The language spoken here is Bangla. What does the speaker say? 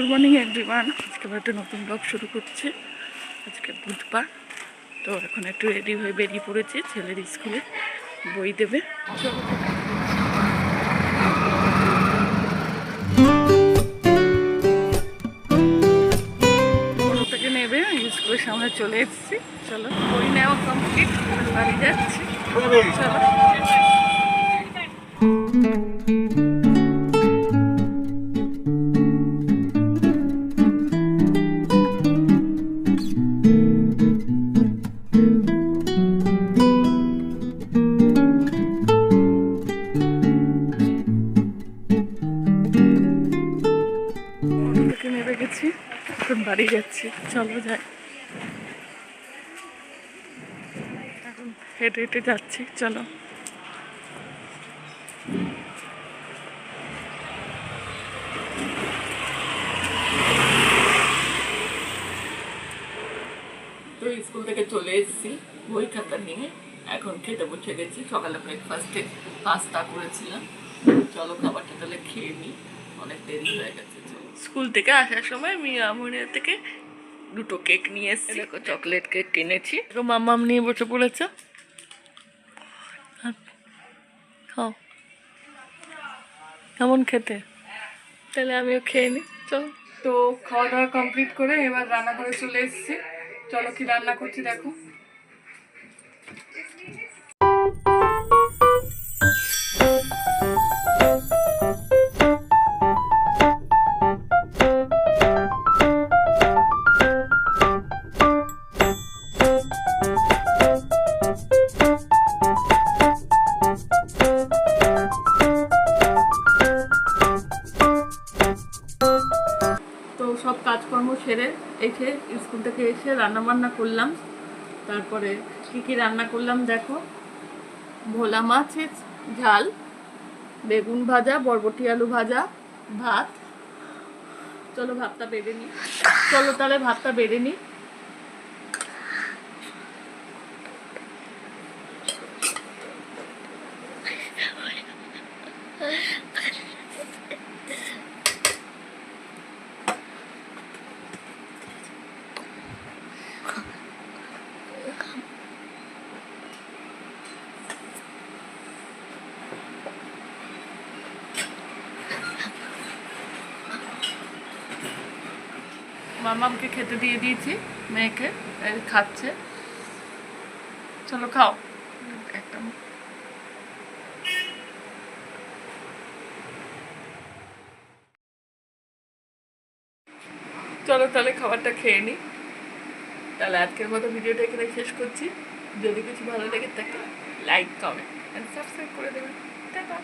গুড মর্নিং এভরিওয়ান আজকে আবার একটা নতুন ব্লগ শুরু করছে। আজকে বুধবার। তো এখন একটু রেডি হয়ে বেরিয়ে পড়েছি। ছেলের স্কুলে বই দেবে। থেকে নেবে। স্কুলের সামনে চলে এসেছি। চলো, বই নেওয়া কমপ্লিট বাড়ি যাচ্ছি। চলো। থেকে নেমে গেছি, এখন বাড়ি যাচ্ছি। চলো যাই। এখন হেঁটে হেঁটে যাচ্ছি, চলো। তো স্কুল থেকে চলে এসেছি, বই খাতা নিয়ে। এখন খেতে বসে গেছি। সকালে ব্রেকফাস্টে পাস্তা করেছিলাম। চলো খাবারটা তাহলে খেয়ে নিই। অনেক দেরি হয়ে গেছে স্কুল থেকে আসার সময় আমি আমনের থেকে দুটো কেক নিয়ে এসেছি। দেখো চকলেট কেক কিনেছি। তো মাম্মাম নিয়ে বসে পড়েছে। খাও। কেমন খেতে? তাহলে আমিও খেয়ে নিই চল। তো খাওয়া দাওয়া কমপ্লিট করে এবার রান্না করে চলে এসেছি। চলো কি রান্না করছি দেখো। কাজকর্ম সেরে এসে স্কুল থেকে এসে রান্না বান্না করলাম। তারপরে কী কী রান্না করলাম দেখো? ভোলা মাছের ঝাল, বেগুন ভাজা, বরবটি আলু ভাজা, ভাত। চলো ভাতটা বেড়ে নিই চলো তাহলে ভাতটা বেড়ে নিই মামামকে খেতে দিয়ে দিয়েছি, মেয়েকে খাচ্ছে। চলো খাও। একটা চলো তাহলে খাবারটা খেয়ে নিই তাহলে আজকের মতো ভিডিওটা এখানে শেষ করছি। যদি কিছু ভালো লেগে থাকে লাইক কমেন্ট অ্যান্ড সাবস্ক্রাইব করে দেবেন। টাটা।